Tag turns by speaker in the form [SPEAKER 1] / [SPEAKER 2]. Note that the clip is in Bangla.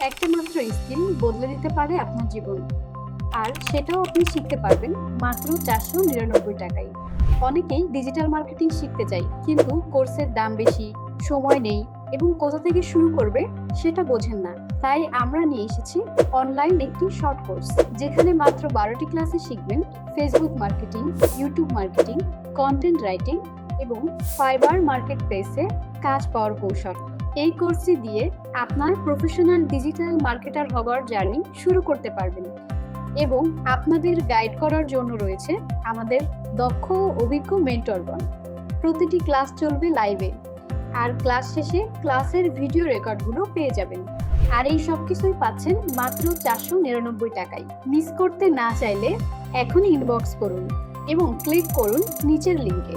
[SPEAKER 1] একটা মাত্র স্কিল বদলে দিতে পারে আপনার জীবন। আর সেটাও আপনি শিখতে পারবেন মাত্র চারশো নিরানব্বই টাকায়। অনেকেই ডিজিটাল মার্কেটিং শিখতে চাই কিন্তু কোর্সের দাম বেশি, সময় নেই এবং কোথা থেকে শুরু করবে সেটা বোঝেন না। তাই আমরা নিয়ে এসেছি অনলাইন একটি শর্ট কোর্স যেখানে মাত্র বারোটি ক্লাসে শিখবেন Facebook marketing YouTube marketing content writing এবং ফাইবার মার্কেট প্লেসে কাজ পাওয়ার কৌশল। এই কোর্সটি দিয়ে আপনার প্রফেশনাল ডিজিটাল মার্কেটার হওয়ার জার্নি শুরু করতে পারবেন এবং আপনাদের গাইড করার জন্য রয়েছে আমাদের দক্ষ অভিজ্ঞ মেন্টরগণ প্রতিটি ক্লাস চলবে লাইভে আর ক্লাস শেষে ক্লাসের ভিডিও রেকর্ডগুলো পেয়ে যাবেন। আর এই সব কিছুই পাচ্ছেন মাত্র চারশো নিরানব্বই টাকায়। মিস করতে না চাইলে এখনই ইনবক্স করুন এবং ক্লিক করুন নিচের লিঙ্কে